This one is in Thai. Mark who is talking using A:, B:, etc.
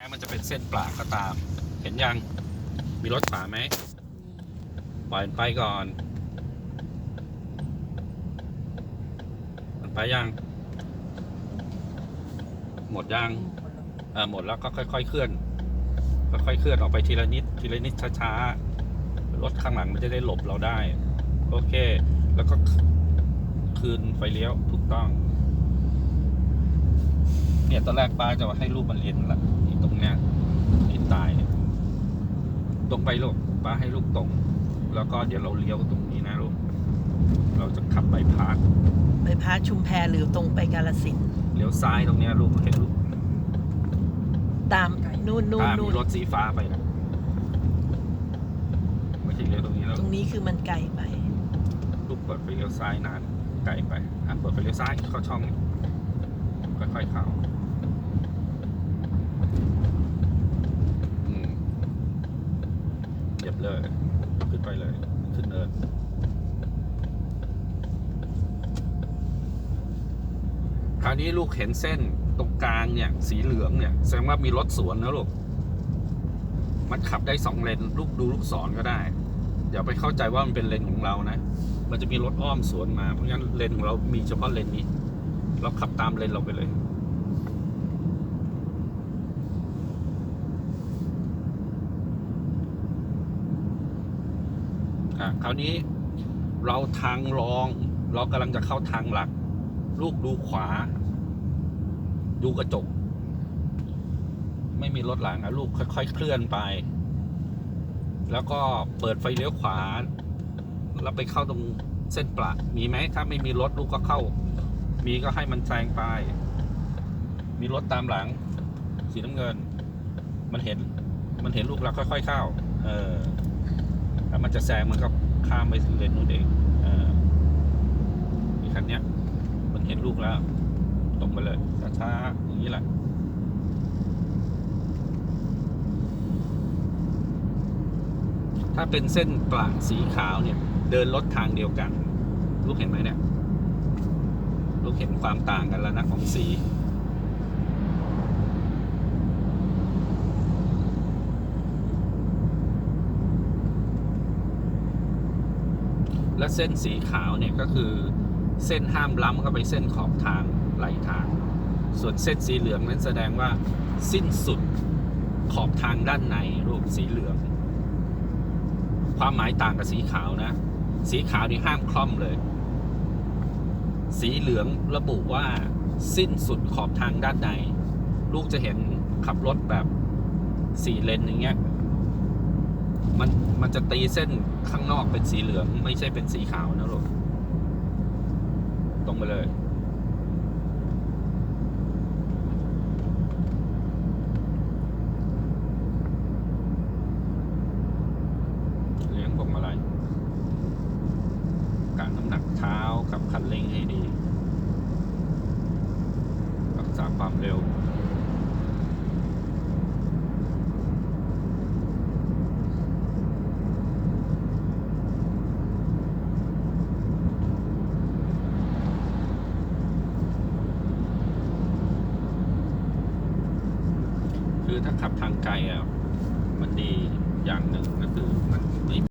A: แม้มันจะเป็นเส้นปลาก็ตาม เห็นยัง มีรถขวาไหมปล่อยมันไปก่อน มันไปยัง หมดยังเออหมดแล้วก็ค่อย ๆ เคลื่อน ค่อยๆเคลื่อนออกไปทีละนิด ทีละนิดช้าๆ รถข้างหลังมันจะได้หลบเราได้ โอเค แล้วก็คืนไฟเลี้ยวถูกต้อง เนี่ยตอนแรกป้าจะให้ลูกมันเรียนแหละ ตรงเนี้ยอีตายเนี่ยตรงไปลูกป้าให้ลูกตรง แล้วก็เดี๋ยวเราเลี้ยวตรงนี้นะลูกเราจะขับไปพาร์ค
B: ไปพาชุมแพหรือตรงไปกาลสินธุ์
A: เลี้ยวซ้ายตรงเนี้ยลูกเห็นลูก
B: ตามนู่นนู่น
A: ป้า
B: นู่
A: มี
B: น
A: รถสีฟ้าไปนะไม่ใช่เลี้ยวตรงนี้แล้ว
B: ตรงนี้คือมันไกลไป
A: ลูกเปิดไปเลี้ยวซ้ายนานไกลไปอะเปิดไปเลี้ยวซ้ายเข้าช่อง ค่อยๆเข้าอืม เลย ขึ้นไปเลย ขึ้นเนินคราวนี้ลูกเห็นเส้นตรงกลางเนี่ย สีเหลืองเนี่ย แสดงว่ามีรถสวนนะลูก มันขับได้สองเลน ลูกดูลูกศรก็ได้ อย่าไปเข้าใจว่ามันเป็นเลนของเรานะ มันจะมีรถอ้อมสวนมา เพราะงั้นเลนของเรามีเฉพาะเลนนี้ เราขับตามเลนเราไปเลย อะคราวนี้เราทางรอง เรากำลังจะเข้าทางหลัก ลูกดูขวา ดูกระจก ไม่มีรถหลังนะลูกค่อย ๆ เคลื่อนไป แล้วก็เปิดไฟเลี้ยวขวา แล้วไปเข้าตรงเส้นประมีไหมถ้าไม่มีรถลูกก็เข้า มีก็ให้มันแซงไป มีรถตามหลัง สีน้ำเงิน มันเห็น มันเห็นลูกเราค่อย ๆ เข้า เออามันจะแซงมันก็ข้ามไปเลนนู้นเองอีคันเนี้ย มันเห็นลูกแล้ว ตรงไปเลยช้าๆอย่างนี้แหละถ้าเป็นเส้นปลางสีขาวเนี่ย เดินรถทางเดียวกัน ลูกเห็นไหมเนี่ย ลูกเห็นความต่างกันแล้วนะของสี และเส้นสีขาวเนี่ยก็คือเส้นห้ามล้ำเข้าไปเส้นขอบทางไหลทาง ส่วนเส้นสีเหลืองนั้นแสดงว่าสิ้นสุดขอบทางด้านในรูปสีเหลือง ความหมายต่างกับสีขาวนะ สีขาวนี่ห้ามคล่อมเลย สีเหลืองระบุว่าสิ้นสุดขอบทางด้านใน ลูกจะเห็นขับรถแบบสี่เลนอย่างเงี้ย มันมันจะตีเส้นข้างนอกเป็นสีเหลือง ไม่ใช่เป็นสีขาวนะลูกตรงไปเลยเลี้ยงพวงมาลัยการน้ำหนักเท้ากับคันเร่งให้ดี รักษาความเร็ว คือถ้าขับทางไกลอะมันดีอย่างหนึ่งก็คือมันไม่